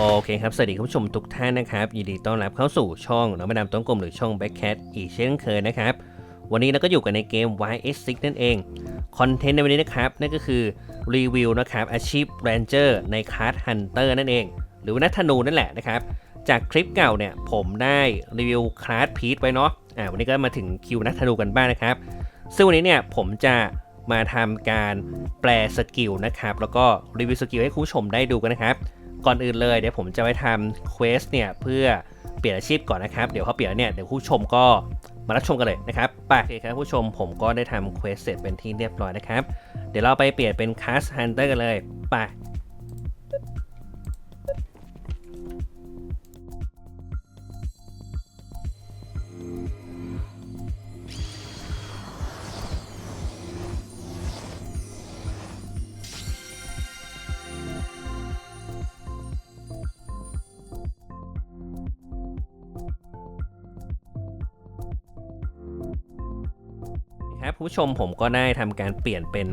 โอเคครับ สวัสดีคุณผู้ชมทุกท่านนะครับ ยินดีต้อนรับเข้าสู่ช่องน้องมาดามต้นกลมหรือช่อง Backcat อีกเช่นเคยนะครับ วันนี้เราก็อยู่กันในเกม YS6 นั่นเอง คอนเทนต์ในวันนี้นะครับ นั่นก็คือรีวิวนะครับอาชีพ Ranger ในคลาส Hunter นั่นเอง หรือว่านักธนูนั่นแหละนะครับ จากคลิปเก่าเนี่ยผมได้รีวิวคลาสพีทไว้เนาะ อ่าวันนี้ก็มาถึงคิวนักธนูกันบ้างนะครับ ซึ่งวันนี้เนี่ยผมจะมาทำการแปลสกิลนะครับ แล้วก็รีวิวสกิลให้คุณผู้ชมได้ดูกันนะครับ ก่อนอื่นเลยเดี๋ยวผมจะไปทำเควสเนี่ยเพื่อเปลี่ยนอาชีพก่อนนะครับ เดี๋ยวพอเปลี่ยนเนี่ยเดี๋ยวผู้ชมก็มารับชมกันเลยนะครับไปโอเคครับผู้ชมผมก็ได้ทำเควสเสร็จเป็นที่เรียบร้อยนะครับ เดี๋ยวเราไปเปลี่ยนเป็นคัสฮันเตอร์กันเลยไป ครับผู้ชมผมก็ได้ทำการเปลี่ยนเป็น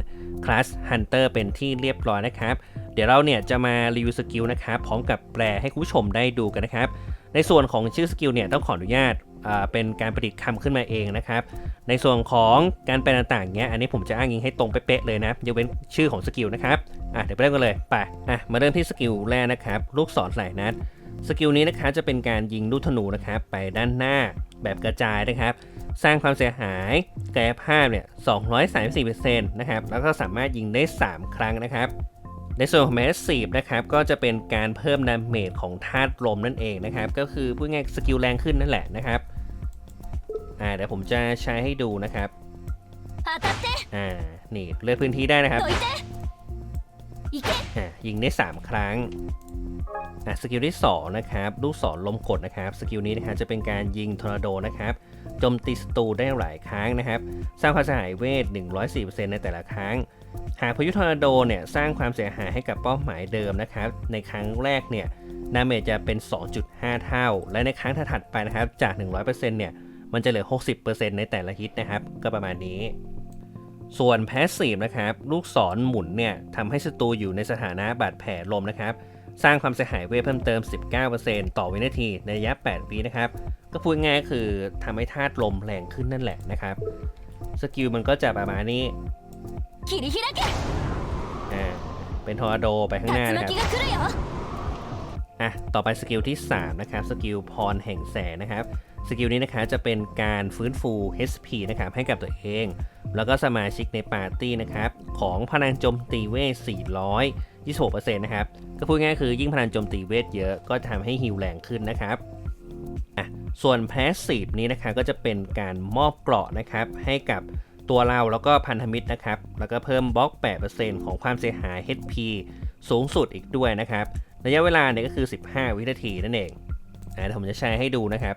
คลาสฮันเตอร์เป็นที่เรียบร้อยนะครับ เดี๋ยวเราเนี่ยจะมารีวิวสกิลนะครับพร้อมกับแปลให้คุณผู้ชมได้ดูกันนะครับ ในส่วนของชื่อสกิลเนี่ยต้องขออนุญาตอ่าเป็นการประดิษฐ์คำขึ้นมาเองนะครับ ในส่วนของการแปลต่างๆเนี้ย อันนี้ผมจะอ้างอิงให้ตรงเป๊ะๆเลยนะยกเว้นชื่อของสกิลนะครับอะเดี๋ยวไปเริ่มกันเลยไปอะมาเริ่มที่สกิลแรกนะครับ ลูกศรหลายนัดสกิลนี้นะคะจะเป็นการยิงลูกธนูนะครับไปด้านหน้า แบบกระจายนะครับ สร้างความเสียหายแกาภาพเนี่ย234%นะครับ แล้วก็สามารถยิงได้ 3 ครั้งนะครับ ในส่วนของแมสซีฟนะครับ ก็จะเป็นการเพิ่มดาเมจของธาตุลมนั่นเองนะครับ ก็คือพูดง่ายสกิลแรงขึ้นนั่นแหละนะครับ อ่าเดี๋ยวผมจะใช้ให้ดูนะครับ อ่า นี่เลือกพื้นที่ได้นะครับยิงได้ 3 ครั้ง อะสกิลที่2นะครับลูกศรลมกดนะครับสกิลนี้นะครับจะเป็นการยิงทอร์นาโดนะครับโจมตีศัตรูได้หลายครั้งนะครับ สร้างความเสียหายเวท 104%ในแต่ละครั้ง หากพายุทอร์นาโดเนี่ยสร้างความเสียหายให้กับเป้าหมายเดิมนะครับ ในครั้งแรกเนี่ยดาเมจจะเป็น 2.5 เท่า และในครั้งถัดไปนะครับจาก 100%เนี่ยมันจะเหลือ 60%ในแต่ละฮิตนะครับ ก็ประมาณนี้ ส่วนแพสซีฟนะครับลูกศรหมุนเนี่ยทำให้ศัตรูอยู่ในสถานะบาดแผลลมนะครับ สร้างความเสียหายเวทเพิ่มเติม 19%ต่อวินาทีในระยะ 8 วินะครับ ก็พูดง่ายคือทำให้ธาตุลมแรงขึ้นนั่นแหละนะครับ สกิลมันก็จะประมาณนี้อ่าเป็นทอร์โดไปข้างหน้านะครับอะต่อไปสกิลที่ 3 นะครับ สกิลพรแห่งแสงนะครับ สกิลนี้นะคะจะเป็นการฟื้นฟู HP นะครับให้กับตัวเอง แล้วก็สมาชิกในปาร์ตี้นะครับ ของพลังโจมตีเวท400 26%นะครับ ก็พูดง่ายคือยิ่งพลังโจมตีเวทเยอะก็ทำให้ฮิวแรงขึ้นนะครับอะส่วนแพสซีฟนี้นะครับก็จะเป็นการมอบเกราะนะครับให้กับตัวเราแล้วก็พันธมิตรนะครับ แล้วก็เพิ่มบล็อก 8%ของความเสียหาย HP สูงสุดอีกด้วยนะครับ ระยะเวลาเนี่ยก็คือ 15 วินาทีนั่นเองนะผมจะแชร์ให้ดูนะครับ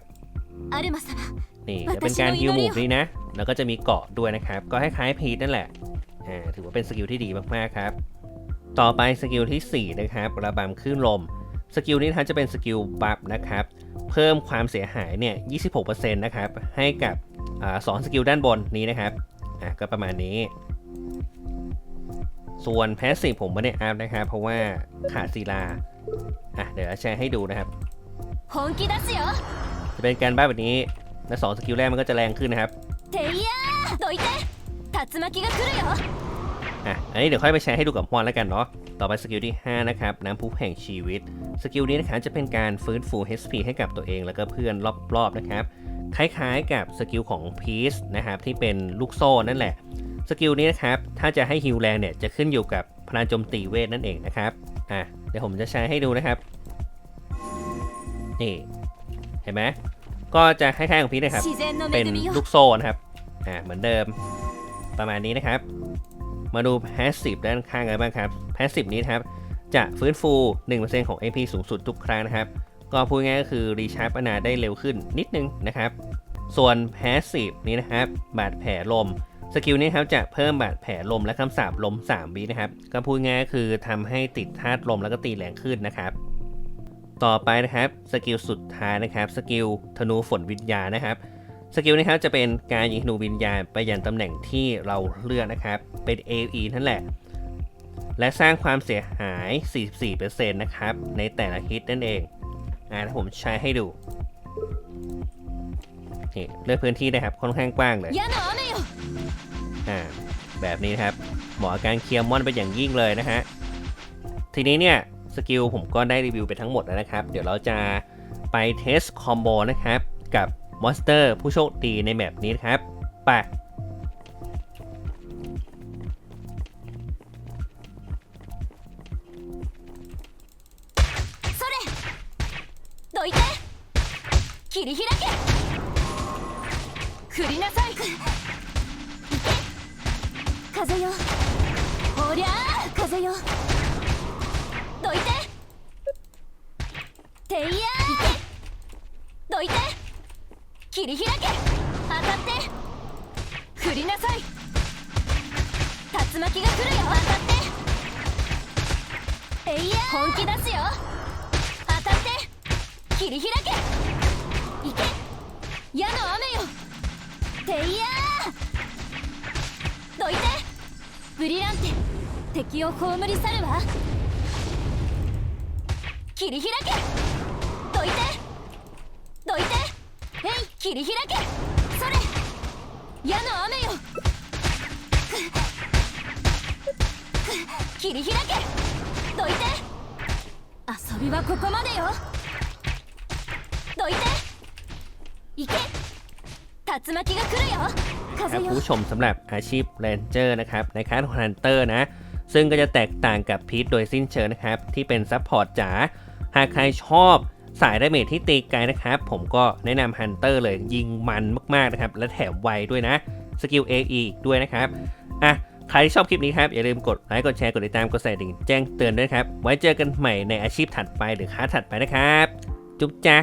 นี่จะเป็นการฮิวมูฟนี้นะ แล้วก็จะมีเกาะด้วยนะครับ ก็คล้ายๆพีทนั่นแหละอ่าถือว่าเป็นสกิลที่ดีมากๆครับ ต่อไปสกิลที่ 4 นะครับระบำคลื่นลม สกิลนี้นะจะเป็นสกิลบัฟนะครับ เพิ่มความเสียหายเนี่ย 26%นะครับ ให้กับอสองสกิลด้านบนนี้นะครับ อะก็ประมาณนี้ ส่วนแพสซีฟผมไม่ได้อัพนะครับ เพราะว่าขาดศิลา อะเดี๋ยวแชร์ให้ดูนะครับจะเป็นการบ้าแบบนี้ และสองสกิลแรกมันก็จะแรงขึ้นนะครับ อันนี้เดี๋ยวค่อยไปแชร์ให้ดูกับพอนแล้วกันเนาะ ต่อไปสกิลที่ 5 นะครับ น้ำพุแห่งชีวิต สกิลนี้นะครับจะเป็นการฟื้นฟู HP ให้กับตัวเองแล้วก็เพื่อนรอบๆนะครับ คล้ายๆกับสกิลของพีซนะครับที่เป็นลูกโซ่นั่นแหละ สกิลนี้นะครับ ถ้าจะให้ฮิวแรงเนี่ยจะขึ้นอยู่กับพลังโจมตีเวทนั่นเองนะครับ อะ เดี๋ยวผมจะแชร์ให้ดูนะครับ นี่ เห็นไหมก็จะคล้ายๆของพีซนะครับ เป็นลูกโซ่นะครับ อ่า เหมือนเดิม ประมาณนี้นะครับ มาดู Passive ด้านข้างกันบ้างครับ Passive นี้ครับ จะฟื้นฟู 1%ของ AP สูงสุดทุกครั้งนะครับ ก็พูดง่ายก็คือรีชาร์จปนาได้เร็วขึ้นนิดนึงนะครับ ส่วน Passive นี้นะครับ บาดแผลลมสกิลนี้ครับจะเพิ่มบาดแผลลมและคำสาปลม 3 วินะครับ ก็พูดง่ายก็คือทำให้ติดธาตุลมแล้วก็ตีแรงขึ้นนะครับ ต่อไปนะครับสกิลสุดท้ายนะครับสกิลธนูฝนวิญญาณนะครับ สกิลนะครับจะเป็นการยิงธนูวิญญาณไปยังตำแหน่งที่เราเลือกนะครับ เป็น AE นั่นแหละ และสร้างความเสียหาย 44%นะครับ ในแต่ละฮิตนั่นเอง อ่าถ้าผมใช้ให้ดู นี่เลือกพื้นที่นะครับ ค่อนข้างกว้างเลย อ่า แบบนี้ครับ เหมาะการเคลียร์มอนไปอย่างยิ่งเลยนะฮะ ทีนี้เนี่ย สกิลผมก็ได้รีวิวไปทั้งหมดแล้วนะครับ เดี๋ยวเราจะไปเทสคอมโบนะครับ กับ มอนสเตอร์ผู้โชคดีในแมปนี้นะครับไป それどいて切り開け振りなさいいけ風よおりゃあ風よどいてていや 切り開け。当たって。振りなさい。竜巻が来るよ。当たって。えいや本気出すよ。当たって。切り開け。いけ。矢の雨よ。ていやどいて。ブリランテ敵を葬り去るわ。切り開け。どいて。どいて。切り開けそれ矢の雨よ切り開けどいて遊びはここまでよどいて行け竜巻が来るよ ครั 風 บ よ ผู้ชมสำหรับอาชีพเรนเจอร์นะครับ ในคลาสฮันเตอร์นะ ซึ่งก็จะแตกต่างกับพีทโดยสิ้นเชิงนะครับ ที่เป็นซัพพอร์ตจ๋าหากใครชอบ สายดาเมจที่ตีไกลนะครับ ผมก็แนะนำฮันเตอร์เลยยิงมันมากๆนะครับ และแถมไวด้วยนะ สกิล AE อีกด้วยนะครับ อะ ใครที่ชอบคลิปนี้ครับ อย่าลืมกดไลค์กดแชร์กดติดตามกดใส่ดิ่งแจ้งเตือนด้วยครับ ไว้เจอกันใหม่ในอาชีพถัดไปหรือค้าถัดไปนะครับ จุ๊บจ้า